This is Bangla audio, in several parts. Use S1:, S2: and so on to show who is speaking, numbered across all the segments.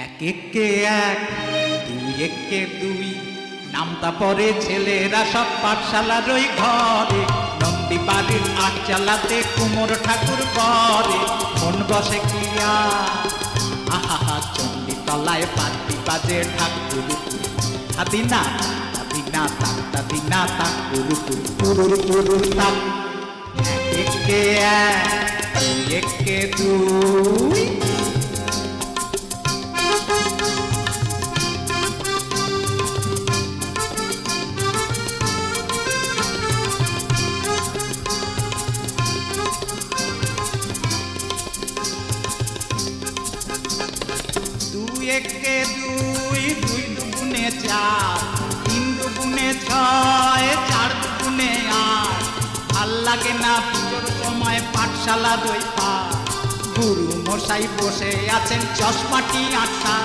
S1: এক একে এক, দুই একে দুই। নামতা পরে ছেলেরা সব পাঠশালার ওই ঘরে। নন্দী বাড়ির আট চালাতে কুমোর ঠাকুর করে মন বসে কিয়া আহা চন্ডী তলায় পাতি বাজে ঠাকুর হাদিনা হাদিনা তাক তাদিনা তাক কুরু কুরু কুরুর কুরুর তাক এক একে এক, দুই একে দুই। একে দুই দুই দুগুণে চার, তিন দুগুণে ছয়, চার দুগুণে আট। ভালো লাগে না পুজোর সময় পাঠশালা দই পা গুরু মশাই বসে আছেন চশমাটি আশা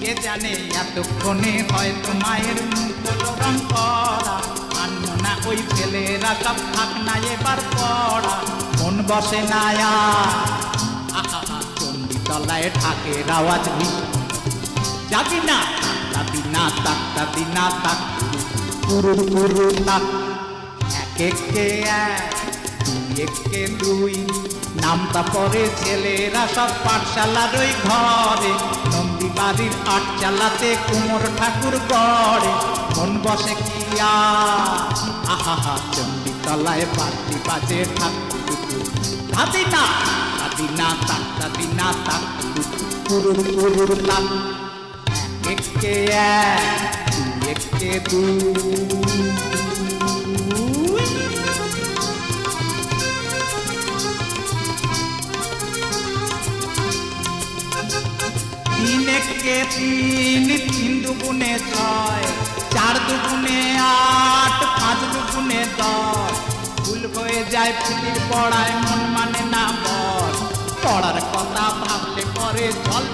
S1: কে জানে এতক্ষণে হয়তো মায়ের মুখ রং করা। আন্ন না ওই ছেলেরা সব থাক না এবার পড়া। মন বসে না আহা তলায় ঠাকের আওয়াজ মিষ্টি যাবি না যাবি না, তাক, যাবি না, তাক। পুরু পুরু তাক। এক, একে এক, দুই, একে দুই। নামতা পরে ছেলেরা সব পাঠশালার ওই ঘরে। নন্দী বাড়ির আট চালাতে কুমোর ঠাকুর গড়ে। মন বসে কিয়া, আহা চন্ডী তলায় পাতি বাজে ঠাকুর। দাদি না দাদি না তাক পুরুর পুরুর তাক এক একে এক একে দুই তিন তিন দুগুণে ছয়, চার দুগুণে আট, পাঁচ দুগুণে দশ। ভুল হয়ে যায় পুলির পড়ায় মন মানে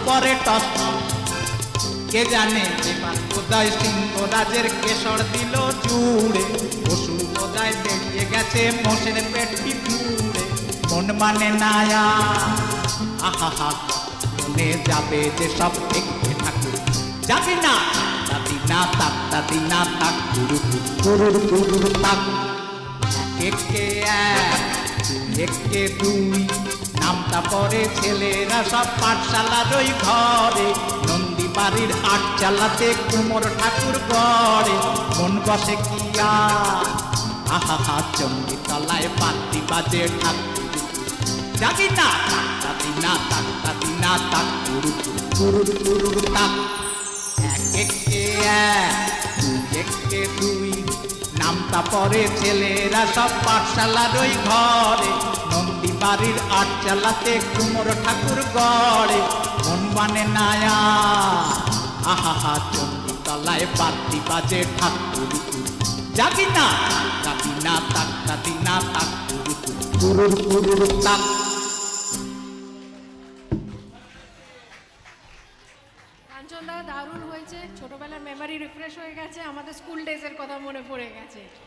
S1: পরে টস। কে জানে এবার কোথায় সিংহরাজের কেশর দিল জুড়ে। অসুর কোথায় বেরিয়ে গেছে মোষের পেটটি পুড়ে। মন মানে না আহা মনে যাবে যে সব দেখতে ঠাকুর যাবি না দাদি না, তাক দাদি না, তাক, গুরু তাক। একে, এক, একে, দুই। নামটা পরে ছেলেরা সব পাঠশালার ওই ঘরে। নন্দী বাড়ির আটচালাতে কুমোর ঠাকুর গড়ে। মন বসে কিয়া আহা চন্ডী তলায় পাতি বাজে ঠাকুর। জাগি না তাতি না তাক তাতি না তাক গুরু তাক। নামটা পরে ছেলেরা সব পাঠশালার ওই ঘরে। নন্দী বাড়ির আট চালাতে কুমোর ঠাকুর গড়ে। মন মানে নায়া। আহা চন্ডী তলায় পাতি বাজে ঠাকুর যাবি না যাবি না, তাক যাবি না তাক তাক।
S2: কাঞ্চনদা দারুণ হয়েছে। ছোটবেলার মেমারি রিফ্রেশ হয়ে গেছে। আমাদের স্কুল ডেজের কথা মনে পড়ে গেছে।